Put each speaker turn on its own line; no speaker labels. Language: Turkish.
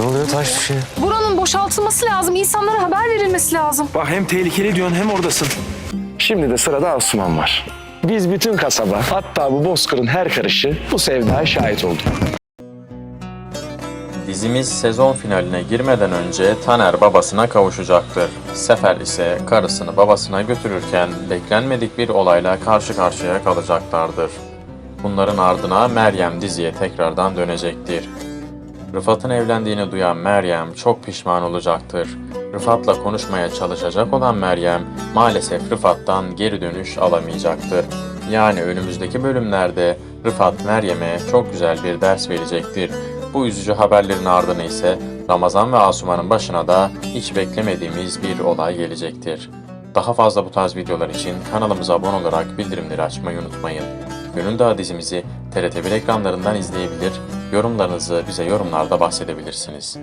Ne oluyor taş bir şey?
Buranın boşaltılması lazım. İnsanlara haber verilmesi lazım.
Bak hem tehlikeli diyorsun hem oradasın.
Şimdi de sırada Asuman var. Biz bütün kasaba hatta bu bozkırın her karışı bu sevdaya şahit olduk.
Dizimiz sezon finaline girmeden önce Taner babasına kavuşacaktır. Sefer ise karısını babasına götürürken beklenmedik bir olayla karşı karşıya kalacaklardır. Bunların ardına Meryem diziye tekrardan dönecektir. Rıfat'ın evlendiğini duyan Meryem çok pişman olacaktır. Rıfat'la konuşmaya çalışacak olan Meryem maalesef Rıfat'tan geri dönüş alamayacaktır. Yani önümüzdeki bölümlerde Rıfat Meryem'e çok güzel bir ders verecektir. Bu üzücü haberlerin ardına ise Ramazan ve Asuman'ın başına da hiç beklemediğimiz bir olay gelecektir. Daha fazla bu tarz videolar için kanalımıza abone olarak bildirimleri açmayı unutmayın. Gönül Dağı dizimizi TRT1 ekranlarından izleyebilir, yorumlarınızı bize yorumlarda bahsedebilirsiniz.